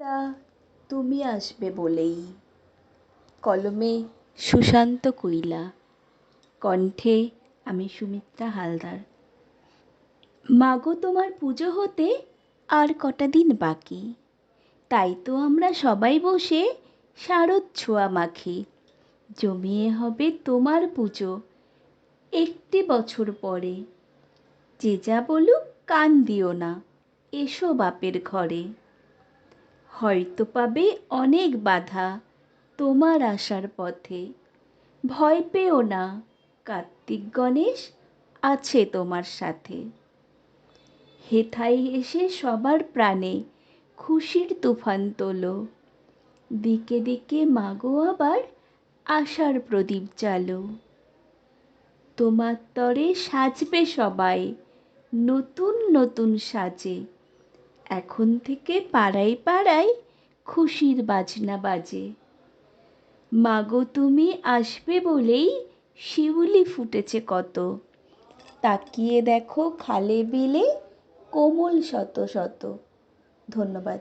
তা তুমি আসবে বলেই। কলমে সুশান্ত কুইলা কণ্ঠে আমি সুমিত্রা হালদার। মাগো, তোমার পুজো হতে আর কটা দিন বাকি? তাই তো আমরা সবাই বসে শারদ ছোঁয়া মাখি। জমিয়ে হবে তোমার পুজো একটি বছর পরে। যে যা বলুক কান দিও না, এসো বাপের ঘরে। হয়তো পাবে অনেক বাধা তোমার আসার পথে। ভয় পেও না, কার্তিক গণেশ আছে তোমার সাথে। হেথায় এসে সবার প্রাণে খুশির তুফান তোলো। দিকে দিকে মাগো আবার আশার প্রদীপ জালো তোমার তরে সাজবে সবাই, নতুন নতুন সাজে। এখন থেকে পাড়ায় পাড়ায় খুশির বাজনা বাজে। মাগো, তুমি আসবে বলেই শিউলি ফুটেছে কত। তাকিয়ে দেখো খালে বিলে কোমল শত শত। ধন্যবাদ।